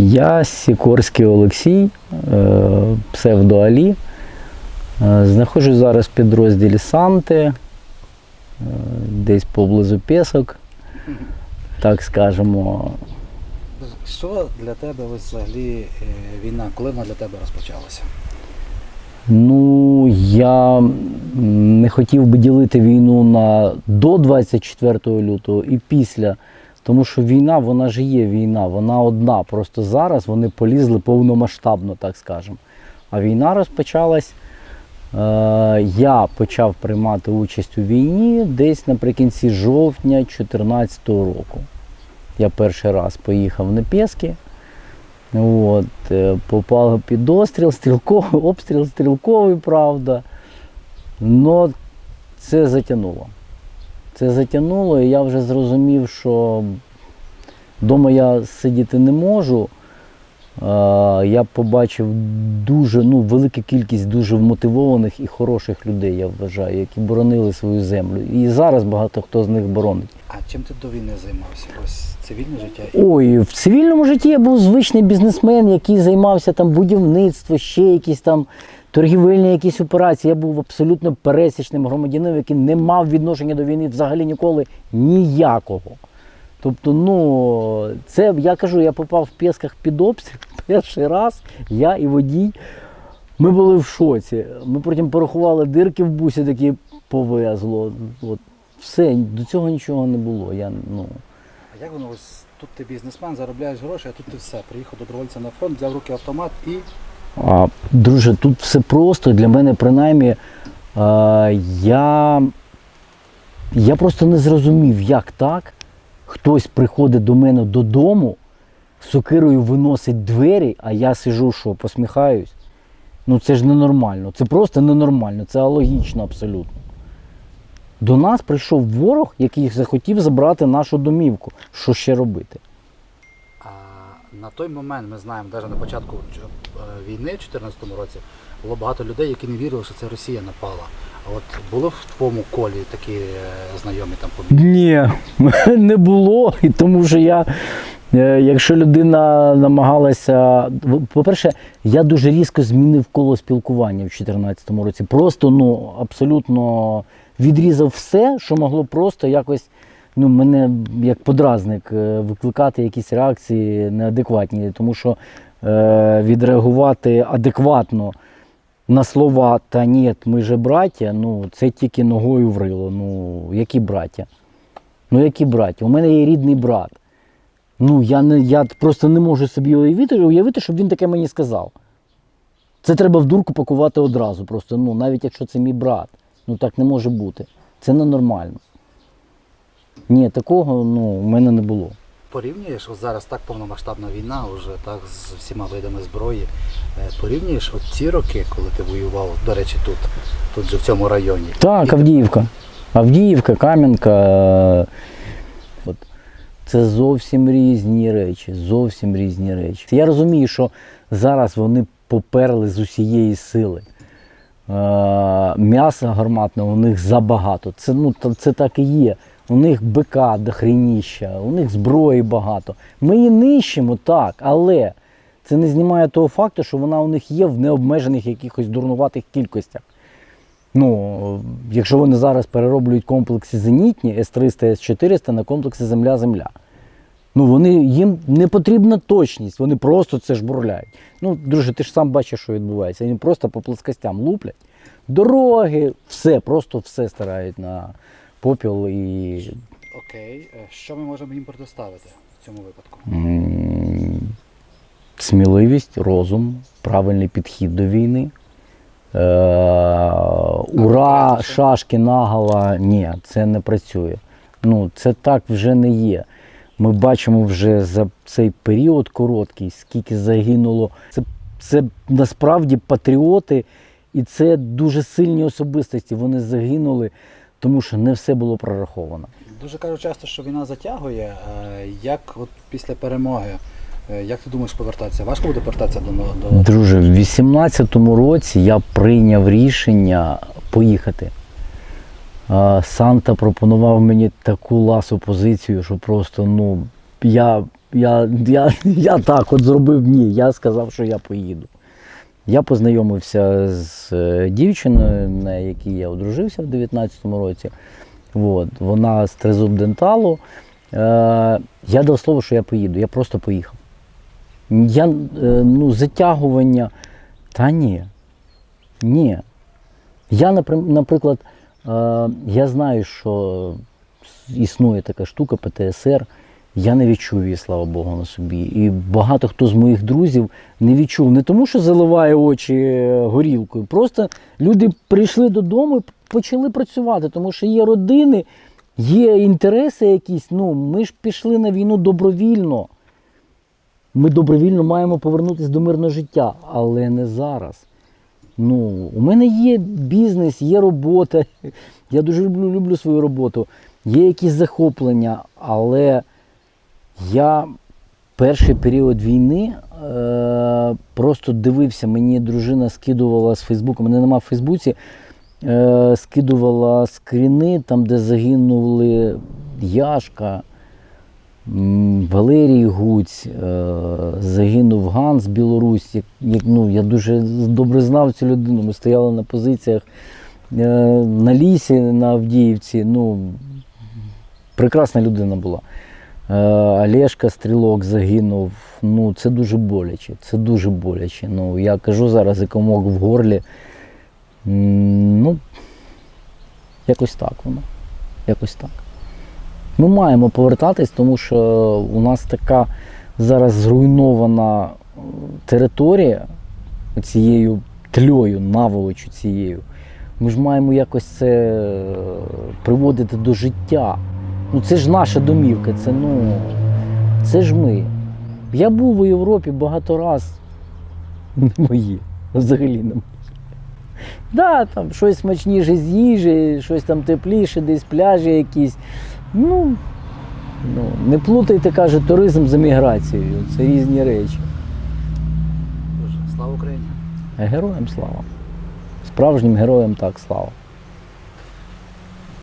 Я Сікорський Олексій, е, псевдоалі. Е, Знаходжусь зараз в підрозділі Санти, е, десь поблизу Песок, так скажемо. Що для тебе ось взагалі війна, коли вона для тебе розпочалася? Ну, я не хотів би ділити війну на до 24 лютого і після. Тому що війна, вона ж є війна, вона одна. Просто зараз вони полізли повномасштабно, так скажемо. А війна розпочалась. Е, я почав приймати участь у війні десь наприкінці жовтня 2014 року. Я перший раз поїхав на Пєски. От, е, попав під обстріл, стрілковий, обстріл стрілковий, правда. Но це затягнуло. Це затягнуло, і я вже зрозумів, що вдома я сидіти не можу. Я побачив дуже ну, велику кількість дуже вмотивованих і хороших людей, я вважаю, які боронили свою землю. І зараз багато хто з них боронить. Чим ти до війни займався? Ось цивільне життя? Ой, в цивільному житті я був звичний бізнесмен, який займався там будівництвом, ще якісь там торгівельні якісь операції. Я був абсолютно пересічним громадянином, який не мав відношення до війни взагалі ніколи ніякого. Тобто, ну, це я кажу, я попав в Пєсках під обстріл перший раз, я і водій. Ми були в шоці. Ми потім порахували дирки в бусі, такі повезло. От, все, до цього нічого не було. Я, ну, А як воно ось тут ти бізнесмен, заробляєш гроші, а тут ти все. Приїхав добровольця на фронт, взяв в руки автомат і А, друже, тут все просто для мене, принаймні, а, я, я просто не зрозумів, як так. Хтось приходить до мене додому, сокирою виносить двері, а я сижу, що, посміхаюсь. Ну це ж ненормально. Це просто ненормально, це алогічно абсолютно. До нас прийшов ворог, який захотів забрати нашу домівку. Що ще робити? На той момент ми знаємо, навіть на початку е, війни, в 2014 році, було багато людей, які не вірили, що це Росія напала. А от були в твоєму колі такі е, знайомі там побіг? Ні, не було. І тому що я, е, якщо людина намагалася. По-перше, я дуже різко змінив коло спілкування в 2014 році. Просто ну, абсолютно відрізав все, що могло просто якось ну, мене як подразник е, викликати якісь реакції неадекватні. Тому що е, відреагувати адекватно на слова та ні, ми же браття, ну це тільки ногою врило. Ну, які браття? Ну, які браття? У мене є рідний брат. Ну, я, не, я просто не можу собі уявити, уявити, щоб він таке мені сказав. Це треба в дурку пакувати одразу. Просто, ну, навіть якщо це мій брат. Ну так не може бути. Це ненормально. Ні, такого ну, у мене не було. Порівнюєш, ось зараз так повномасштабна війна, вже так з всіма видами зброї. Е, Порівнюєш от ці роки, коли ти воював, до речі, тут, тут же в цьому районі. Так, Авдіївка. Авдіївка, Кам'янка. От. Це зовсім різні речі. Зовсім різні речі. Я розумію, що зараз вони поперли з усієї сили. Е, М'яса гарматного у них забагато. Це, ну, це так і є. У них бика до хрініща, у них зброї багато. Ми її нищимо, так, але це не знімає того факту, що вона у них є в необмежених якихось дурнуватих кількостях. Ну, якщо вони зараз перероблюють комплекси зенітні С-300, С-400 на комплекси Земля-Земля. Ну, вони, їм не потрібна точність, вони просто це жбурляють. Ну, друже, ти ж сам бачиш, що відбувається. Вони просто по плоскостям луплять. Дороги, все, просто все стирають на попіл і Окей, е, що ми можемо їм протиставити в цьому випадку? сміливість, розум, правильний підхід до війни. Е, ура, шашки нагола. Ні, це не працює. Ну, це так вже не є. Ми бачимо вже за цей період короткий, скільки загинуло. Це, це насправді патріоти, і це дуже сильні особистості. Вони загинули, тому що не все було прораховано. Дуже кажуть часто, що війна затягує. Е, Як от після перемоги, е, як ти думаєш повертатися? Важко буде повертатися до, до... Друже, в 18-му році я прийняв рішення поїхати. Санта пропонував мені таку ласу позицію, що просто ну, я Я, я, я так от зробив ні. Я сказав, що я поїду. Я познайомився з е, дівчиною, на якій я одружився в 19-му році. От, вона з тризуб денталу. Е, я дав слово, що я поїду. Я просто поїхав. Я, е, ну, затягування. Та ні. Ні. Я, наприклад, е, я знаю, що існує така штука ПТСР. Я не відчув її, слава Богу, на собі. І багато хто з моїх друзів не відчув. Не тому, що заливає очі е, горілкою. Просто люди прийшли додому і почали працювати, тому що є родини, є інтереси якісь. Ну, ми ж пішли на війну добровільно. Ми добровільно маємо повернутися до мирного життя, але не зараз. Ну, у мене є бізнес, є робота. Я дуже люблю, люблю свою роботу. Є якісь захоплення, але я перший період війни е, просто дивився, мені дружина скидувала з Фейсбуку, мене нема в Фейсбуці, е, скидувала скріни, там, де загинули Яшка, Валерій Гуць, е, загинув Ганс Білорусь. Як, як, ну, я дуже добре знав цю людину. Ми стояли на позиціях е, на лісі на Авдіївці. Ну, прекрасна людина була. Е, Олешка Стрілок загинув. Ну, це дуже боляче. Це дуже боляче. Ну, я кажу зараз і комок в горлі. Ну, якось так воно. Якось так. Ми маємо повертатись, тому що у нас така зараз зруйнована е, територія цією тльою, наволочю цією. Ми ж маємо якось це е, приводити до життя. Ну це ж наша домівка, це ну. Це ж ми. Я був у Європі багато раз. Не мої. Взагалі не мої. Да, там щось смачніше з їжі, щось там тепліше, десь пляжі якісь. Ну, ну не плутайте, каже, туризм з еміграцією. Це різні речі. Слава Україні! Героям слава. Справжнім героям так слава.